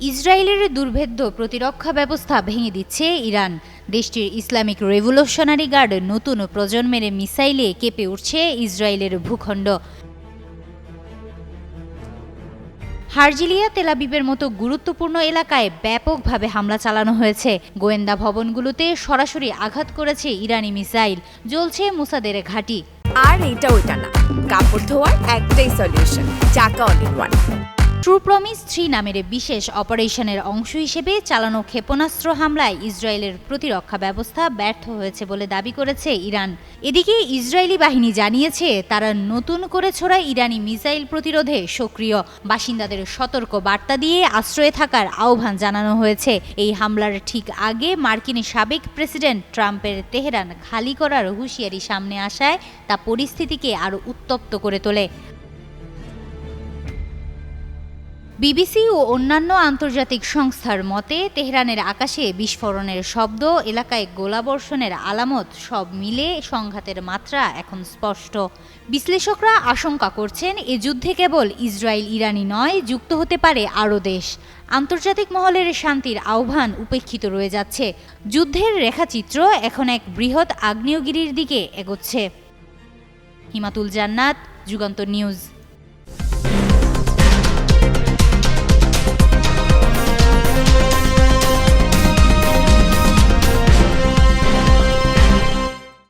ইসরায়েলের দুর্ভেদ্য প্রতিরক্ষা ব্যবস্থা ভেঙে দিচ্ছে ইরান। দেশটির ইসলামিক রেভলিউশনারি গার্ড নতুন প্রজন্মের মিসাইলে কেঁপে উঠছে ইসরায়েলের ভূখণ্ড। হার্জিলিয়া তেলাবিবের মতো গুরুত্বপূর্ণ এলাকায় ব্যাপকভাবে হামলা চালানো হয়েছে। গোয়েন্দা ভবনগুলোতে সরাসরি আঘাত করেছে ইরানি মিসাইল। জ্বলছে মুসাদের ঘাঁটি। আর এটা ওইটা না। কাপড় ধোয়ার একটাই সলিউশন চাকা all in one true promise three নামের বিশেষ অপারেশনের অংশ হিসেবে চালানো ক্ষেপণাস্ত্র হামলায় ইসরায়েলের প্রতিরক্ষা ব্যবস্থা ব্যর্থ হয়েছে বলে দাবি করেছে ইরান। এদিকে ইসরায়েলি বাহিনী জানিয়েছে, তারা নতুন করে ছোড়া ইরানি মিসাইল প্রতিরোধে সক্রিয়। বাসিন্দাদের সতর্ক বার্তা দিয়ে আশ্রয়ে থাকার আহ্বান জানানো হয়েছে। এই হামলার ঠিক আগে মার্কিন সাবেক প্রেসিডেন্ট ট্রাম্পের তেহরান খালি করার হুঁশিয়ারি সামনে আসায় তা পরিস্থিতিকে আরও উত্তপ্ত করে তোলে। বিবিসি ও অন্যান্য আন্তর্জাতিক সংস্থার মতে, তেহরানের আকাশে বিস্ফোরণের শব্দ, এলাকায় গোলাবর্ষণের আলামত সব মিলে সংঘাতের মাত্রা এখন স্পষ্ট। বিশ্লেষকরা আশঙ্কা করছেন, এ যুদ্ধে কেবল ইসরায়েল ইরানি নয়, যুক্ত হতে পারে আরও দেশ। আন্তর্জাতিক মহলের শান্তির আহ্বান উপেক্ষিত রয়ে যাচ্ছে। যুদ্ধের রেখাচিত্র এখন এক বৃহৎ আগ্নেয়গিরির দিকে এগোচ্ছে। হিমাতুল জান্নাত, যুগান্তর নিউজ।